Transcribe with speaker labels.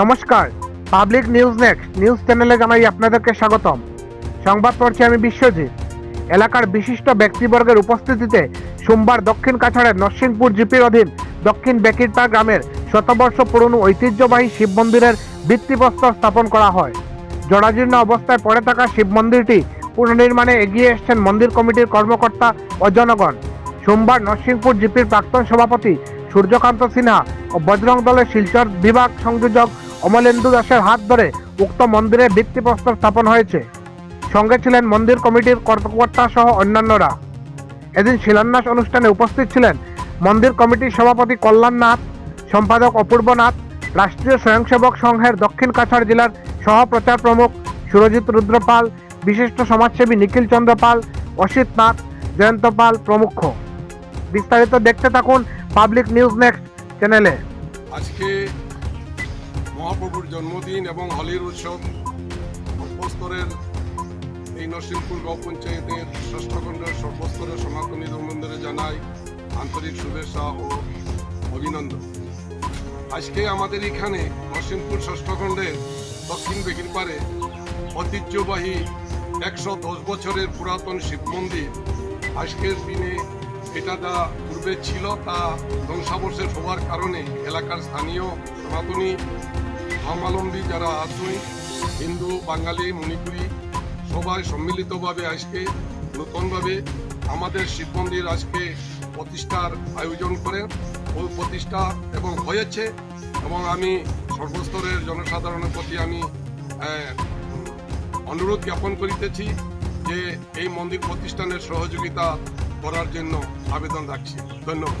Speaker 1: নমস্কার, public news next, news চ্যানেলে জানাই আপনাদেরকে স্বাগতম। সংবাদ পড়ছি আমি বিশ্বজিৎ। এলাকার বিশিষ্ট ব্যক্তিবর্গের উপস্থিতিতে সোমবার দক্ষিণ কাছাড়ের নরসিংপুর জিপির অধীন দক্ষিণ বেকিরপা গ্রামের শতবর্ষ পুরনো ঐতিহ্যবাহী শিব মন্দিরের ভিত্তিপ্রস্তর স্থাপন করা হয়। জরাজীর্ণ অবস্থায় পড়ে থাকা শিব মন্দিরটি পুনর্নির্মাণে এগিয়ে এসছেন মন্দির কমিটির কর্মকর্তা ও জনগণ। সোমবার নরসিংপুর জিপির প্রাক্তন সভাপতি সূর্যকান্ত সিনহা ও বজরং দলের শিলচর বিভাগ সংযোজক অমলেন্দু দাসের হাত ধরে উক্ত মন্দিরের ভিত্তিপ্রস্তর স্থাপন হয়েছে। সঙ্গে ছিলেন মন্দির কমিটির কর্মকর্তা সহ অন্যান্যরা। এদিন শিলান্যাস অনুষ্ঠানে উপস্থিত ছিলেন মন্দির কমিটির সভাপতি কল্যাণ নাথ, সম্পাদক অপূর্ব নাথ, রাষ্ট্রীয় স্বয়ংসেবক সংঘের দক্ষিণ কাছাড় জেলার সহপ্রচার প্রমুখ সুরজিৎ রুদ্রপাল বিশিষ্ট সমাজসেবী নিখিল চন্দ্র পাল, অসিত নাথ, জয়ন্ত পাল প্রমুখ। বিস্তারিত দেখতে থাকুন পাবলিক নিউজ নেক্সট চ্যানেলে।
Speaker 2: আজকে মহাপ্রভুর জন্মদিন এবং হোলির উৎসব সর্বস্তরের এই নরসিংপুর গাঁও পঞ্চায়েতের ষষ্ঠ খণ্ডের সর্বস্তরের সনাতনী মন্দিরে জানাই আন্তরিক শুভেচ্ছা ও অভিনন্দন। আজকে আমাদের এখানে নরসিংপুর ষষ্ঠ খণ্ডের দক্ষিণ বেগির পারে ঐতিহ্যবাহী একশো দশ বছরের পুরাতন শিব মন্দির। আজকের দিনে এটা যা পূর্বে ছিল তা ধ্বংসাবশেষ হওয়ার কারণে এলাকার স্থানীয় সনাতনী ধর্মাবলম্বী যারা আছেন হিন্দু, বাঙালি, মণিপুরী, সবাই সম্মিলিতভাবে আজকে নতুনভাবে আমাদের শিব মন্দির আজকে প্রতিষ্ঠার আয়োজন করেন ওই প্রতিষ্ঠা এবং হয়েছে এবং আমি সর্বস্তরের জনসাধারণের প্রতি আমি অনুরোধ জ্ঞাপন করিতেছি যে এই মন্দির প্রতিষ্ঠানের সহযোগিতা করার জন্য আবেদন রাখছি। ধন্যবাদ।